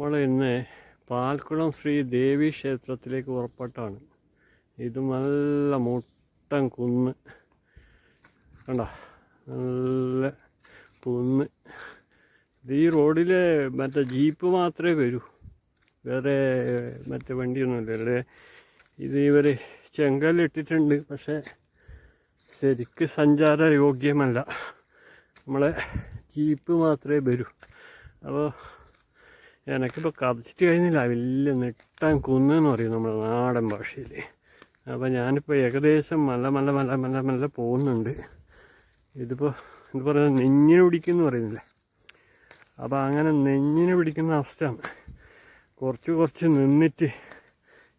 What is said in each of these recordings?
നമ്മൾ ഇന്ന് പാൽക്കുളം ശ്രീ ദേവി ക്ഷേത്രത്തിലേക്ക് പുറപ്പെട്ടാണ്. ഇത് നല്ല മുട്ടൻ കുന്ന്. കണ്ട? നല്ല കുന്ന്. ഇത് ഈ റോഡിൽ മറ്റേ ജീപ്പ് മാത്രമേ വരൂ. വേറെ മറ്റേ വണ്ടിയൊന്നുമില്ല. ഇവിടെ ഇത് ഇവർ ചെങ്കല്ലിട്ടിട്ടുണ്ട്. പക്ഷേ ശരിക്ക് സഞ്ചാര യോഗ്യമല്ല നമ്മളെ ജീപ്പ് മാത്രമേ വരൂ. അപ്പോൾ എനിക്കിപ്പോൾ കഥച്ചിട്ട് കഴിഞ്ഞില്ല. വലിയ നെട്ടാൻ കുന്നെന്ന് പറയും നമ്മുടെ നാടൻ ഭാഷയിൽ അപ്പോൾ ഞാനിപ്പോൾ ഏകദേശം മല മല മല മല മല പോകുന്നുണ്ട്. ഇതിപ്പോൾ എന്ന് പറയുക നെഞ്ഞിനെ പിടിക്കുന്നു പറയുന്നില്ലേ? അപ്പോൾ അങ്ങനെ നെഞ്ഞിനെ പിടിക്കുന്ന അവസ്ഥയാണ്. കുറച്ച് കുറച്ച് നിന്നിട്ട്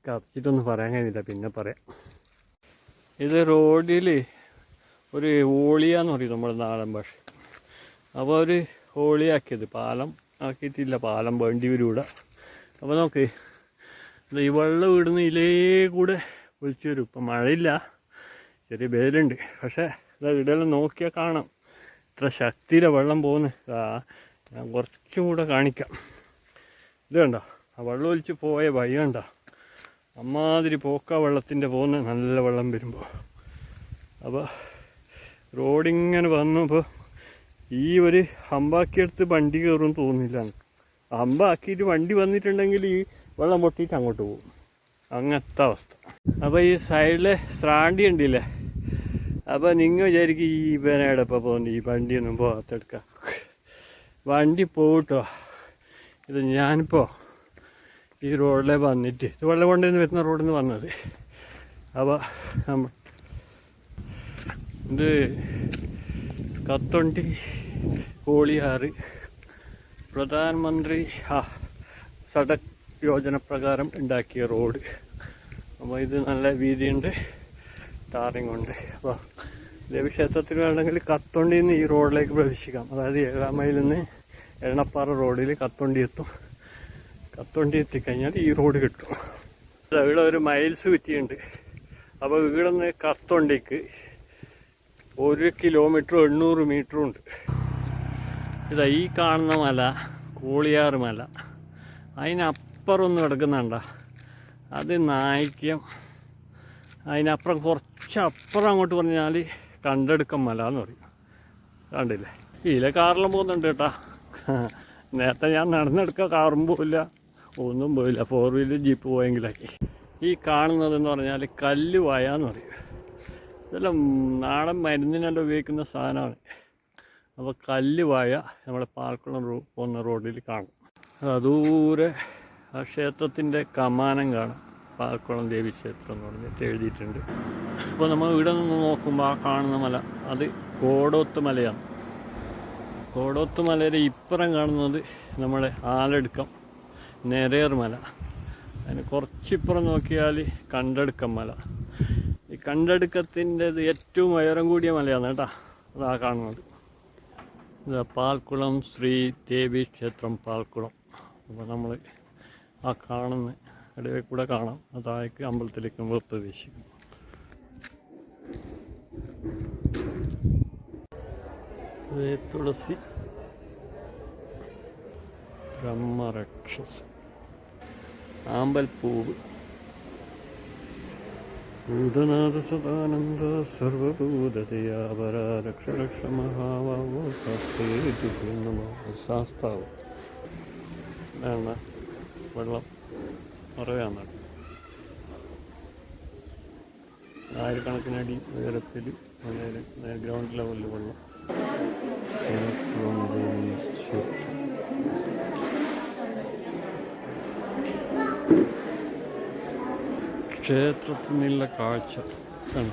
കഥച്ചിട്ടൊന്നും പറയാൻ കഴിഞ്ഞില്ല. പിന്നെ പറയാം. ഇത് റോഡിൽ ഒരു ഓളിയാന്ന് പറയും നമ്മുടെ നാടൻ ഭാഷ. അപ്പോൾ ഒരു ഹോളിയാക്കിയത് പാലം. ആക്കിയിട്ടില്ല. പാലം വേണ്ടി വരും ഇവിടെ അപ്പോൾ നോക്ക് ഈ വെള്ളം ഇവിടുന്ന് ഇലേ കൂടെ ഒഴിച്ചു വരും. ഇപ്പം മഴയില്ല. ചെറിയ വേലുണ്ട് പക്ഷേ ഇതാ ഇവിടെയെല്ലാം നോക്കിയാൽ കാണാം. ഇത്ര ശക്തിയിലെ വെള്ളം പോകുന്നത് ഞാൻ കുറച്ചും കൂടെ കാണിക്കാം. ഇത് കണ്ടോ? ആ വെള്ളം ഒലിച്ച് പോയ ഭയം കണ്ടോ? അമ്മാതിരി പോക്ക വെള്ളത്തിന്റെ പോകുന്ന നല്ല വെള്ളം വരുമ്പോൾ അപ്പോൾ റോഡിങ്ങനെ വന്നപ്പോൾ ഈ ഒരു ഹമ്പാക്കിയെടുത്ത് വണ്ടി കയറും തോന്നില്ല ഹമ്പാക്കിയിട്ട് വണ്ടി വന്നിട്ടുണ്ടെങ്കിൽ ഈ വെള്ളം പൊട്ടിയിട്ട് അങ്ങോട്ട് പോകും. അങ്ങനത്തെ അവസ്ഥ. അപ്പോൾ ഈ സൈഡിലെ സ്രാണ്ടി ഉണ്ടില്ലേ? അപ്പോൾ നിങ്ങൾ വിചാരിക്കും ഈ പേനയുടെ ഇപ്പോൾ പോകുന്നുണ്ട് ഈ വണ്ടിയൊന്നും പോകാത്തെടുക്കാം. വണ്ടി പോകട്ടോ ഇത് ഞാനിപ്പോൾ ഈ റോഡിലെ വന്നിട്ട് ഇത് വെള്ളം കൊണ്ടുവന്ന് വരുന്ന റോഡിൽ നിന്ന് വന്നത് അപ്പോൾ നമ്മൾ ഇത് കത്തൊണ്ടി കോളിയാറ് പ്രധാനമന്ത്രി ആ സഡക് യോജന പ്രകാരം ഉണ്ടാക്കിയ റോഡ്. അപ്പോൾ ഇത് നല്ല വീതിയുണ്ട് ടാറിങ് ഉണ്ട്. അപ്പോൾ ദേവീക്ഷേത്രത്തിൽ വേണമെങ്കിൽ കത്തൊണ്ടിയിൽ നിന്ന് ഈ റോഡിലേക്ക് പ്രവേശിക്കാം. അതായത് ഏഴാം മൈലിൽ നിന്ന് എണ്ണപ്പാറ റോഡിൽ കത്തൊണ്ടി എത്തും. കത്തൊണ്ടി എത്തിക്കഴിഞ്ഞാൽ ഈ റോഡ് കിട്ടും. ഇവിടെ ഒരു മൈൽസ് വിറ്റിയുണ്ട് അപ്പോൾ ഇവിടെ നിന്ന് കത്തൊണ്ടിക്ക് ഒരു കിലോമീറ്റർ എണ്ണൂറ് മീറ്ററും ഉണ്ട്. ഇതാ ഈ കാണുന്ന മല കൂളിയാർ മല. അതിനപ്പുറമൊന്നും കിടക്കുന്നുണ്ട അത് നായിക്യം. അതിനപ്പുറം കുറച്ച് അപ്പുറം അങ്ങോട്ട് പറഞ്ഞാൽ കണ്ടെടുക്കം മല എന്ന് പറയും. കണ്ടില്ലേ? ഇതിലെ കാറിലും പോകുന്നുണ്ട് കേട്ടാ. നേരത്തെ ഞാൻ നടന്നെടുക്കുക കാറും പോവില്ല. ഒന്നും പോയില്ല ഫോർ വീലർ ജീപ്പ് പോയെങ്കിലാക്കി. ഈ കാണുന്നതെന്ന് പറഞ്ഞാൽ കല്ല് വായാന്ന് പറയും. ഇതെല്ലാം നാടൻ മരുന്നിനെല്ലാം ഉപയോഗിക്കുന്ന സാധനമാണ്. അപ്പോൾ കല്ല് വായ നമ്മുടെ പാർക്കുളം റോ പോകുന്ന റോഡിൽ കാണും. അതൂരെ ആ ക്ഷേത്രത്തിന്റെ കമാനം കാണും. പാർക്കുളം ദേവി ക്ഷേത്രം എന്ന് പറഞ്ഞിട്ട് എഴുതിയിട്ടുണ്ട്. അപ്പോൾ നമ്മൾ ഇവിടെ നിന്ന് നോക്കുമ്പോൾ ആ കാണുന്ന മല അത് കോടോത്ത് മലയാണ്. കോടോത്ത് മലയുടെ ഇപ്പുറം കാണുന്നത് നമ്മുടെ ആലെടുക്കം നെരേർ മല. അതിന് കുറച്ചിപ്പുറം നോക്കിയാൽ കണ്ടെടുക്കം മല. കണ്ടെടുക്കത്തിന്റെത് ഏറ്റവും ഉയരം കൂടിയ മലയാണ് കേട്ടോ. അതാ കാണുന്നത്. ഇത് പാൽക്കുളം ശ്രീ ദേവി ക്ഷേത്രം പാൽക്കുളം. അപ്പോൾ നമ്മൾ ആ കാണുന്ന ഇടയിൽ കൂടെ കാണാം. അതായത് അമ്പലത്തിലേക്ക് നമ്മൾ പ്രവേശിക്കും. തുളസി. ബ്രഹ്മരക്ഷസ് ആമ്പൽപ്പൂവ്. ഭൂതനാഥ സദാനന്ദ ശാസ്താവ് വെള്ളം നിറയാൻ നടക്കും ആയിരക്കണക്കിനടി ഉയരത്തിൽ ഗ്രൗണ്ട് ലെവലിൽ വെള്ളം. ക്ഷേത്രത്തിൽ നിന്നുള്ള കാഴ്ച. ആണ്.